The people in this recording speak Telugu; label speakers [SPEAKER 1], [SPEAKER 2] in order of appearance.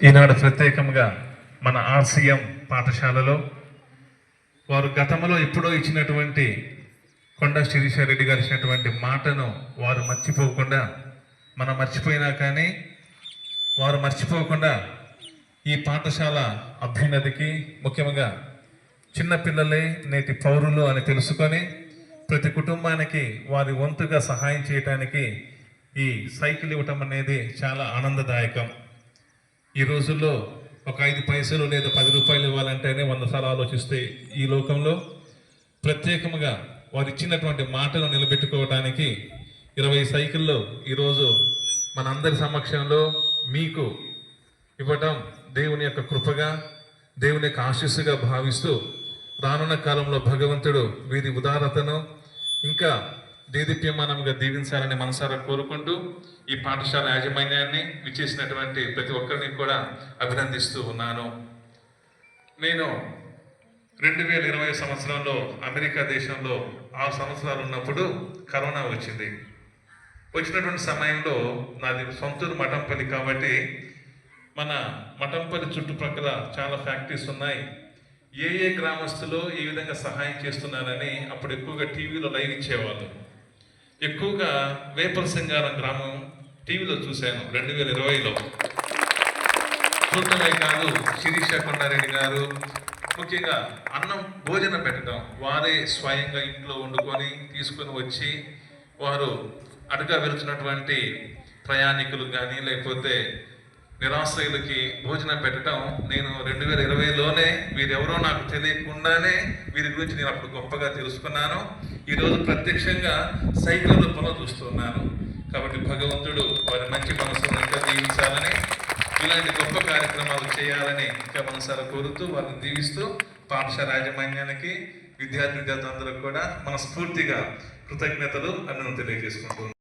[SPEAKER 1] ఈనాడు ప్రత్యేకంగా మన ఆర్సీఎం పాఠశాలలో వారు గతంలో ఎప్పుడో ఇచ్చినటువంటి కొండ శిరీషారెడ్డి గారు ఇచ్చినటువంటి మాటను వారు మర్చిపోకుండా మనం మర్చిపోయినా కానీ వారు మర్చిపోకుండా ఈ పాఠశాల అభ్యున్నతికి ముఖ్యంగా చిన్నపిల్లలే నేటి పౌరులు అని తెలుసుకొని ప్రతి కుటుంబానికి వారి వంతుగా సహాయం చేయటానికి ఈ సైకిల్ ఇవ్వటం అనేది చాలా ఆనందదాయకం. ఈ రోజుల్లో ఒక ఐదు పైసలు లేదా పది రూపాయలు ఇవ్వాలంటేనే వంద సార్లు ఆలోచిస్తే ఈ లోకంలో ప్రత్యేకంగా వారు ఇచ్చినటువంటి మాటను నిలబెట్టుకోవడానికి ఇరవై సైకిల్లో ఈరోజు మనందరి సమక్షంలో మీకు ఇవ్వటం దేవుని యొక్క కృపగా దేవుని యొక్క ఆశీస్సుగా భావిస్తూ రానున్న కాలంలో భగవంతుడు వీరి ఉదారతను ఇంకా దేదీప్యమానంగా దీవించాలని మనసారా కోరుకుంటూ ఈ పాఠశాల యాజమాన్యాన్ని విచ్చేసినటువంటి ప్రతి ఒక్కరిని కూడా అభినందిస్తూ ఉన్నాను. నేను రెండు వేల ఇరవై సంవత్సరంలో అమెరికా దేశంలో ఆరు సంవత్సరాలు ఉన్నప్పుడు కరోనా వచ్చింది. వచ్చినటువంటి సమయంలో నాది సొంతూరు మఠంపల్లి కాబట్టి మన మఠంపల్లి చుట్టుపక్కల చాలా ఫ్యాక్టరీస్ ఉన్నాయి. ఏ ఏ గ్రామస్తులు ఏ విధంగా సహాయం చేస్తున్నారని అప్పుడు ఎక్కువగా టీవీలో లైవ్ ఇచ్చేవాళ్ళు. ఎక్కువగా వేపల సింగారం గ్రామం టీవీలో చూశాను రెండు వేల ఇరవైలో. చూడటమే కాదు శిరీష కొండారెడ్డి గారు ముఖ్యంగా అన్నం భోజనం పెట్టడం వారే స్వయంగా ఇంట్లో వండుకొని తీసుకొని వచ్చి వారు అటుగా వెళ్తున్నటువంటి ప్రయాణికులు కానీ లేకపోతే నిరాశ్రయులకి భోజనం పెట్టడం నేను రెండు వేల ఇరవైలోనే వీరెవరో నాకు తెలియకుండానే వీరి గురించి నేను అప్పుడు గొప్పగా తెలుసుకున్నాను. ఈరోజు ప్రత్యక్షంగా సైకిల్ రూపంలో చూస్తున్నాను. కాబట్టి భగవంతుడు వారి మంచి మనసును ఇంకా దీవించాలని ఇలాంటి గొప్ప కార్యక్రమాలు చేయాలని ఇంకా మనసారా కోరుతూ వారిని దీవిస్తూ పాఠశాల యాజమాన్యానికి విద్యార్థి విద్యార్థులందరూ కూడా మనస్ఫూర్తిగా కృతజ్ఞతలు అన్నను తెలియజేసుకుంటున్నాను.